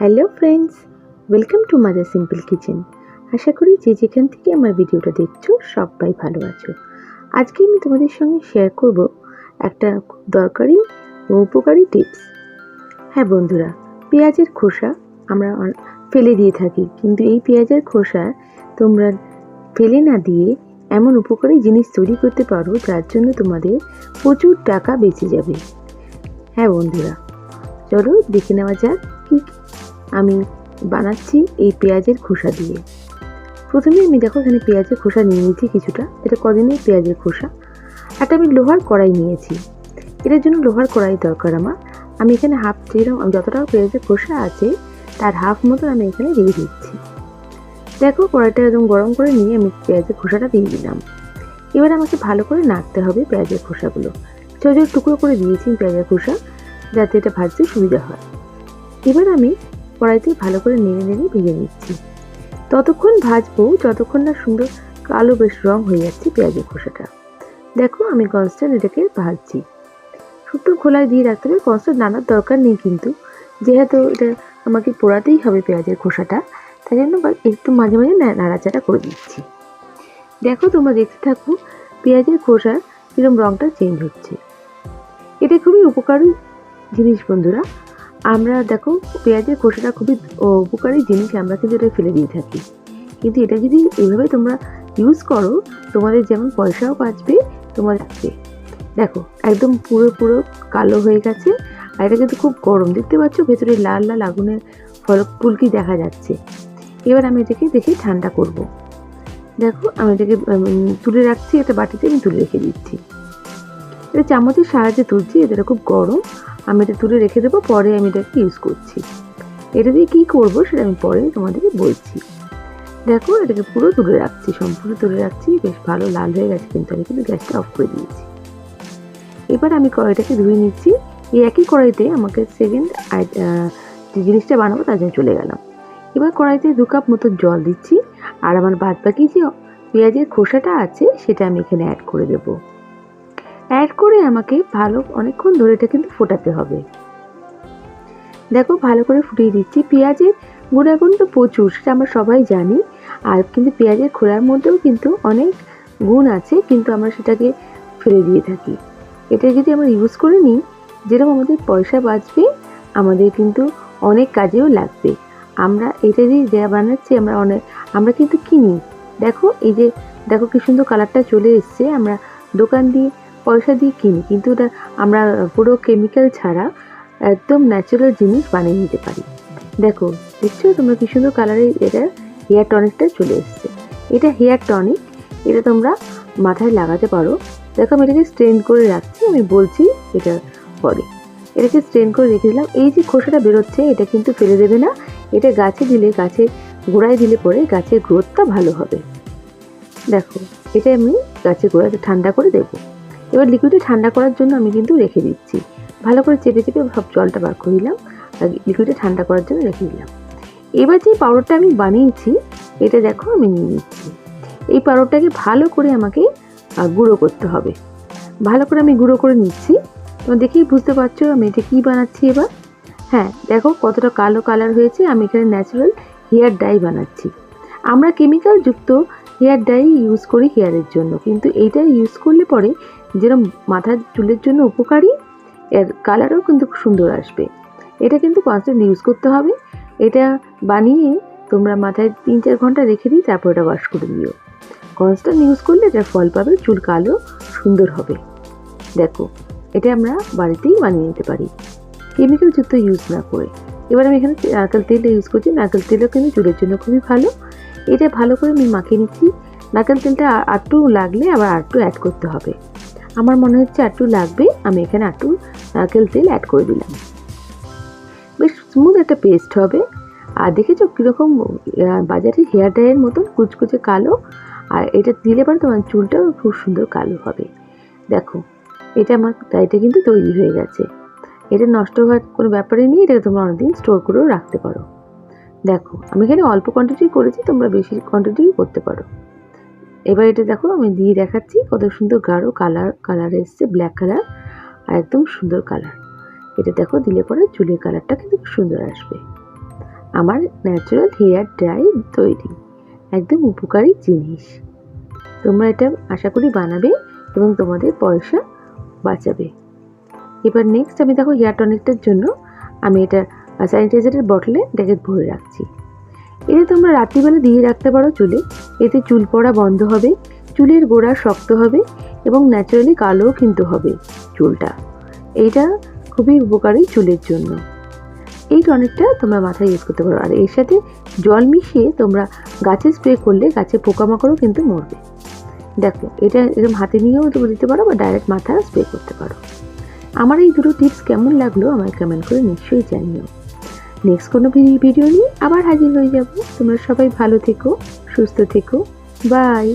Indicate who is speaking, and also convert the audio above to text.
Speaker 1: Hello friends, welcome to Mother Simple Kitchen. আশা করি যে যেখান থেকে আমার ভিডিওটা দেখছ, সবাই ভালো আছো। আজকে আমি তোমাদের সঙ্গে শেয়ার করব একটা দরকারি ও উপকারী টিপস হ্যাঁ বন্ধুরা, পেঁয়াজের খোসা আমরা ফেলে দিয়ে থাকি, কিন্তু এই পেঁয়াজের খোসা তোমরা ফেলে না দিয়ে এমন উপকারী জিনিস তৈরি করতে পারো, যার জন্য তোমাদের প্রচুর টাকা বেঁচে যাবে। হ্যাঁ বন্ধুরা, চলো দেখে নেওয়া যাক। আমি বানাচ্ছি এই পেঁয়াজের খোসা দিয়ে। প্রথমে আমি দেখো এখানে পেঁয়াজের খোসা নিয়ে নিয়েছি কিছুটা। এটা কদিনের পেঁয়াজের খোসা। একটা আমি লোহার কড়াই নিয়েছি। এটার জন্য লোহার কড়াই দরকার আমার। আমি এখানে হাফ যেরকম যতটা পেঁয়াজের খোসা আছে, তার হাফ মতন আমি এখানে দিয়ে দিচ্ছি। দেখো কড়াইটা একদম গরম করে নিয়ে আমি পেঁয়াজের খোসাটা দিয়ে দিলাম। এবার আমাকে ভালো করে নাড়তে হবে পেঁয়াজের খোসাগুলো। ছোটো টুকরো করে দিয়েছি পেঁয়াজের খোসা, যাতে এটা ভাজতে সুবিধা হয়। এবার আমি কড়াইতে ভালো করে নেড়ে নেড়ে ভেজে নিচ্ছি। ততক্ষণ ভাজবো, যতক্ষণ না সুন্দর কালো বেশ রং হয়ে যাচ্ছে পেঁয়াজের খোসাটা। দেখো আমি কনস্ট্যান্ট এটাকে ভাজছি। শুকনো খোলায় দিয়ে রাখতে হবে, কনস্ট্যান্ট নানার দরকার নেই কিন্তু। যেহেতু এটা আমাকে পোড়াতেই হবে পেঁয়াজের খোসাটা, তাই জন্য একটু মাঝে মাঝে নাড়াচাড়া করে দিচ্ছি। দেখো তোমরা দেখতে থাকো পেঁয়াজের খোসার কিরম রংটা চেঞ্জ হচ্ছে। এটা খুবই উপকারী জিনিস বন্ধুরা। আমরা দেখো পেঁয়াজের খোসাটা খুবই উপকারী জিনিস আমরা কিন্তু এটা ফেলে দিয়ে থাকি। কিন্তু এটা যদি এইভাবে তোমরা ইউজ করো, তোমাদের যেমন পয়সাও বাঁচবে থাকবে দেখো, একদম পুরো পুরো কালো হয়ে গেছে, আর এটা কিন্তু খুব গরম। দেখতে পাচ্ছ ভেতরে লাল লাল আগুনের ফলক ফুলকি দেখা যাচ্ছে। এবার আমি এটাকে দেখে ঠান্ডা করব। দেখো, আমি এটাকে তুলে রাখছি এটা বাটিতে আমি তুলে রেখে দিচ্ছি। এটা চামচের সাহায্যে তুলছি এটা খুব গরম। আমি এটা তুলে রেখে দেবো, পরে আমি এটাকে ইউজ করছি। এটা দিয়ে কী করব সেটা আমি পরে তোমাদেরকে বলছি। দেখো, এটাকে পুরো তুলে রাখছি, সম্পূর্ণ তুলে রাখছি, বেশ ভালো লাল হয়ে গেছে, কিন্তু আমি কিন্তু গ্যাসটা অফ করে দিয়েছি। এবার আমি কড়াইটাকে ধুয়ে নিচ্ছি। এই একই কড়াইতে আমাকে সেকেন্ড যে জিনিসটা বানাবো তার জন্য চলে গেলাম। এবার কড়াইতে দু কাপ মতো জল দিচ্ছি, আর আমার বাদ বাকি যে পেঁয়াজের খোসাটা আছে, সেটা আমি এখানে অ্যাড করে দেবো। অ্যাড করে আমাকে ভালো অনেকক্ষণ ধরে এটা কিন্তু ফোটাতে হবে। দেখো ভালো করে ফুটিয়ে দিচ্ছি। পেঁয়াজের গুণাগুণ তো প্রচুর, সেটা আমরা সবাই জানি। আর কিন্তু পেঁয়াজের খোলার মধ্যেও কিন্তু অনেক গুণ আছে, কিন্তু আমরা সেটাকে ফেলে দিয়ে থাকি। এটা যদি আমরা ইউজ করে নিই, যেরকম আমাদের পয়সা বাঁচবে, আমাদের কিন্তু অনেক কাজেও লাগবে। আমরা এটা দিয়ে যা বানাচ্ছি, আমরা অনেক আমরা কিন্তু কিনি। দেখো এই যে, দেখো কি সুন্দর কালারটা চলে এসছে। আমরা দোকান দিয়ে পয়সা দিয়ে কিনি, কিন্তু ওটা আমরা পুরো কেমিক্যাল ছাড়া একদম ন্যাচারাল জিনিস বানিয়ে নিতে পারি। দেখো, দেখছ তোমরা কি সুন্দর কালারের এটা হেয়ার টনিকটা চলে এসছে। এটা হেয়ার টনিক এটা তোমরা মাথায় লাগাতে পারো। দেখো আমি এটাকে স্ট্রেন করে রাখছি, আমি বলছি এটা পরে। এটাকে স্ট্রেন করে রেখে দিলাম। এই যে খোসাটা বেরোচ্ছে, এটা কিন্তু ফেলে দেবে না। এটা গাছে দিলে গাছের গোড়ায় দিলে পরে গাছের গ্রোথটা ভালো হবে। দেখো এটা আমি গাছের গোড়াতে ঠান্ডা করে দেবো। এবার লিকুইডে ঠান্ডা করার জন্য আমি কিন্তু রেখে দিচ্ছি। ভালো করে চেপে চেপে সব জলটা বার করে দিলাম আর লিকুইডে ঠান্ডা করার জন্য রেখে দিলাম। এবার যে পাউডারটা আমি বানিয়েছি, এটা দেখো আমি নিয়ে নিচ্ছি। এই পাউডারটাকে ভালো করে আমাকে গুঁড়ো করতে হবে। ভালো করে আমি গুঁড়ো করে নিচ্ছি। তোমরা দেখেই বুঝতে পারছ আমি এটা কী বানাচ্ছি এবার। হ্যাঁ দেখো কতটা কালো কালার হয়েছে, আমি এখানে ন্যাচারাল হেয়ার ডাই বানাচ্ছি। আমরা কেমিক্যাল যুক্ত হেয়ার ডাই ইউজ করি হেয়ারের জন্য, কিন্তু এইটা ইউজ করলে পরে যেরকম মাথার চুলের জন্য উপকারী, এর কালারও কিন্তু সুন্দর আসবে। এটা কিন্তু কনস্ট্যান্ট ইউজ করতে হবে। এটা বানিয়ে তোমরা মাথায় তিন চার ঘণ্টা রেখে দিই তারপর এটা ওয়াশ করে দিও কনস্ট্যান্ট ইউজ করলে এটার ফল পাবে, চুল কালো, সুন্দর হবে। দেখো, এটা আমরা বাড়িতেই বানিয়ে নিতে পারি। কেমিক্যাল যুক্ত ইউজ না করে। এবার আমি এখানে নারকেল তেল ইউজ করছি। নারকেল তেলও কিন্তু চুলের জন্য খুবই ভালো। এটা ভালো করে আমি মাখিয়ে নিচ্ছি। নারকেল তেলটা একটু লাগলে আবার একটু অ্যাড করতে হবে। আমার মনে হচ্ছে একটু লাগবে, আমি এখানে একটু নারকেল তেল অ্যাড করে দিলাম। বেশ স্মুথ একটা পেস্ট হবে। আর দেখেছ কীরকম বাজারে হেয়ার ডাইয়ের মতন কুচকুচে কালো, আর এটা দিলে পরে তোমার চুলটাও খুব সুন্দর কালো হবে। দেখো, এটা আমার ডাইটা কিন্তু তৈরি হয়ে গেছে। এটা নষ্ট হওয়ার কোনো ব্যাপারই নেই, এটা তোমরা অনেকদিন স্টোর করেও রাখতে পারো। দেখো, আমি এখানে অল্প কোয়ান্টিটি করেছি, তোমরা বেশি কোয়ান্টিটি করতে পারো। এবার এটা দেখো, আমি দিয়ে দেখাচ্ছি কত সুন্দর গাঢ় কালার কালার এসছে ব্ল্যাক কালার আর একদম সুন্দর কালার এটা দেখো, দিলে পরে চুলের কালারটা কিন্তু সুন্দর আসবে। আমার ন্যাচারাল হেয়ার ড্রাই তৈরি, একদম উপকারী জিনিস। তোমরা এটা আশা করি বানাবে এবং তোমাদের পয়সা বাঁচাবে। এবার নেক্সট আমি দেখো হেয়ার টনিকটার জন্য, আমি এটা স্যানিটাইজারের বটলে এটাকে ভরে রাখছি। এটা তোমরা রাত্রিবেলা দিয়ে রাখতে পারো চুলে। এতে চুল পড়া বন্ধ হবে, চুলের গোড়া শক্ত হবে এবং ন্যাচারালি কালোও কিন্তু হবে চুলটা। এইটা খুবই উপকারী চুলের জন্য। এই টনিকটা তোমরা মাথায় ইউজ করতে পারো। আর এর সাথে জল মিশিয়ে তোমরা গাছে স্প্রে করলে গাছে পোকামাকড়ও কিন্তু মরবে। দেখো, এটা এরকম হাতে নিয়েও তোমরা দিতে পারো বা ডাইরেক্ট মাথায় স্প্রে করতে পারো। আমার এই দুটো টিপস কেমন লাগল আমায় কমেন্ট করে নিশ্চয়ই জানিও। নেক্সট কোনো ভিডিও নিয়ে আবার হাজির হয়ে যাব। তোমরা সবাই ভালো থেকো, সুস্থ থেকো। বাই